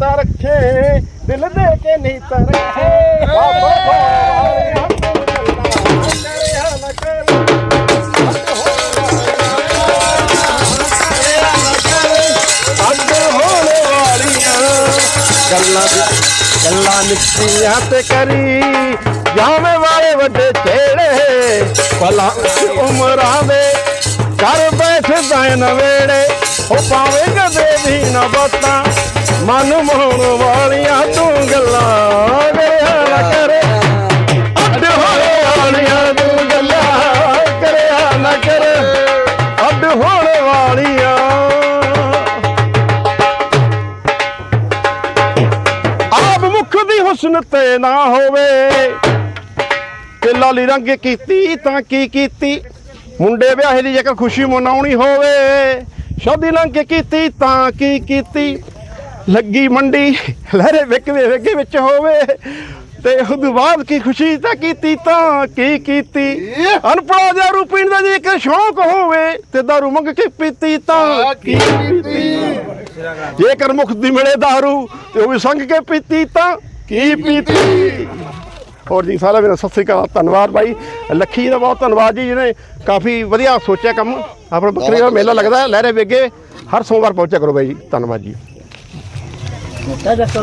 ਤਾਂ ਰੱਖੇ, ਦਿਲ ਦੇ ਕੇ ਨਹੀਂ ਰੱਖੇ। ਬਾਬਾ ਵਾਲਿਆ ਗੱਲਾਂ ਅੱਗ ਹੋਣ ਵਾਲੀਆਂ ਗੱਲਾਂ ਗੱਲਾਂ ਨਿੱਕੀਆਂ ਤੇ ਕਰੀ। ਜਾਵੇਂ ਵਾਲੇ ਵੱਡੇ ਛੇੜੇ ਭਲਾ ਉਮਰਾਂ ਦੇ। ਕਰ ਬੈਠਦਾ ਏ ਨਵੇੜੇ, ਉਹ ਪਾਵੇਂ ਕਦੇ ਵੀ ਨਾ ਬਾਤਾਂ ਮਨ ਮੋਹਣ ਵਾਲੀਆਂ ਤੂੰ ਗੱਲਾਂ ਕਰਿਆ ਨਾ ਅੱਡ ਹੋਣ ਵਾਲੀਆਂ ਤੂੰ ਗੱਲਾਂ ਕਰਿਆ ਨਾ ਕਰ। ਅੱਡ ਹੋਣ ਵਾਲੀਆਂ। ਆਪ ਮੁਖ ਦੀ ਹੁਸਨ ਤੇ ਨਾ ਹੋਵੇ। ਤੇ ਲਾਲੀ ਰੰਗ ਕੀਤੀ ਤਾਂ ਕੀ ਕੀਤੀ? ਮੁੰਡੇ ਵਿਆਹੇ ਦੀ ਜੇਕਰ ਖੁਸ਼ੀ ਮਨਾਉਣੀ ਹੋਵੇ। ਸ਼ਾਦੀ ਲੰਘ ਕੇ ਕੀਤੀ ਤਾਂ ਕੀ ਕੀਤੀ? ਲੱਗੀ ਮੰਡੀ ਲਹਿਰੇ ਵਿਕਵੇ ਵਿਗੇ ਵਿੱਚ ਹੋਵੇ। ਤੇ ਉਹਦੇ ਬਾਅਦ ਕੀ ਖੁਸ਼ੀ ਤਾਂ ਕੀਤੀ ਤਾਂ ਕੀ ਕੀਤੀ? ਅਨਪੜਾ ਦਾਰੂ ਪੀਣ ਦਾ ਜੇਕਰ ਸ਼ੌਕ ਹੋਵੇ ਤੇ ਦਾਰੂ ਮੰਗ ਕੇ ਪੀਤੀ ਤਾਂ ਕੀ ਪੀਤੀ? ਜੇਕਰ ਮੁਖ ਦੀ ਮਿਲੇ दारू ਤੇ ਉਹ ਵੀ ਸੰਗ ਕੇ ਪੀਤੀ ਤਾਂ ਕੀ ਪੀਤੀ? ਹੋਰ ਜੀ ਸਾਰਾ ਮੇਰਾ ਸਤਿ ਸ੍ਰੀ ਅਕਾਲ ਧੰਨਵਾਦ ਬਾਈ। ਲੱਖੀ ਜੀ ਦਾ ਬਹੁਤ ਧੰਨਵਾਦ ਜੀ ਜਿਹਨੇ ਕਾਫੀ ਵਧੀਆ ਸੋਚਿਆ ਕੰਮ। ਆਪਣਾ ਬੱਕਰੀ ਦਾ ਮੇਲਾ ਲੱਗਦਾ ਲਹਿਰੇ ਵੇਗੇ ਹਰ ਸੋਮਵਾਰ ਪਹੁੰਚਿਆ ਕਰੋ ਬਾਈ ਜੀ ਧੰਨਵਾਦ ਜੀ। Muchas gracias.